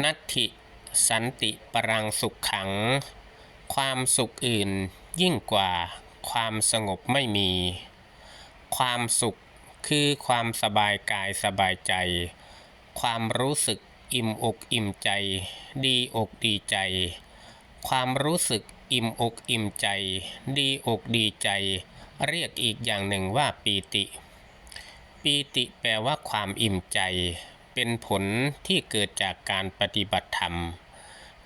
นัตถิสันติปรังสุขขัง ความสุขอื่นยิ่งกว่าความสงบไม่มี ความสุขคือความสบายกายสบายใจ ความรู้สึกอิ่มอกอิ่มใจ ดีอกดีใจ ความรู้สึกอิ่มอกอิ่มใจ ดีอกดีใจ เรียกอีกอย่างหนึ่งว่าปีติ ปีติแปลว่าความอิ่มใจ เป็นผลที่เกิดจากการปฏิบัติธรรม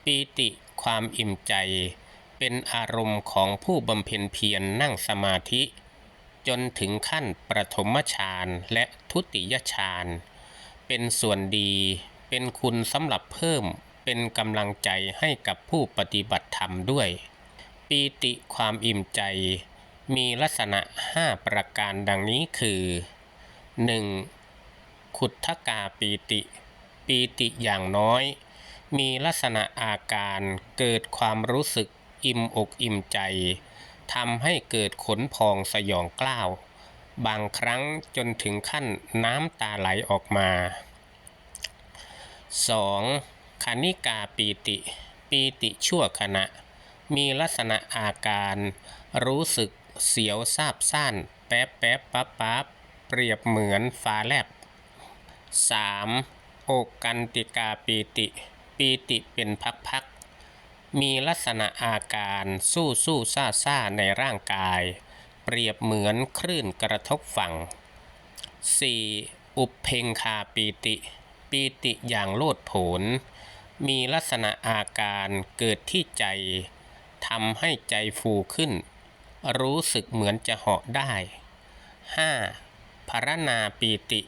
ปีติความอิ่มใจ เป็นอารมณ์ของผู้บำเพ็ญเพียรนั่งสมาธิ จนถึงขั้นประถมฌานและทุติยฌานเป็นส่วนดี เป็นคุณสำหรับเพิ่มเป็นกำลังใจให้กับผู้ปฏิบัติธรรมด้วย ปีติความอิ่มใจ มีลักษณะ 5 ประการดังนี้คือ 1. ขุทธกาปีติ ปีติอย่างน้อย มีลักษณะอาการเกิดความรู้สึกอิ่มอกอิ่มใจทำให้เกิดขนพองสยองกล้าว บางครั้งจนถึงขั้นน้ำตาไหลออกมา 2. คณิกาปีติ ปีติชั่วขณะ มีลักษณะอาการรู้สึกเสียวซาบซ่าน แป๊บแป๊บปั๊บปั๊บเปรียบเหมือนฟ้าแลบ 3. โอกันติกาปีติ ปีติเป็นพักๆ มีลักษณะอาการสู้สู้ซาซาในร่างกาย เปรียบเหมือนคลื่นกระทบฝั่ง 4. อุเพงคาปีติ ปีติอย่างโลดโผน มีลักษณะอาการเกิดที่ใจทำให้ใจฟูขึ้น รู้สึกเหมือนจะเหาะได้ 5. พรณนาปีติ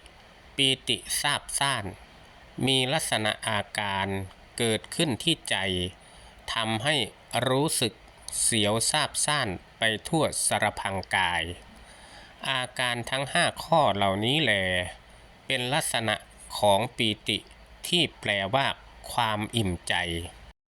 ปีติซาบซ่าน มีลักษณะอาการเกิดขึ้นที่ใจทำให้รู้สึกเสียวซาบซ่านไปทั่วสารพังกาย อาการทั้งห้าข้อเหล่านี้แลเป็นลักษณะของปีติที่แปลว่าความอิ่มใจ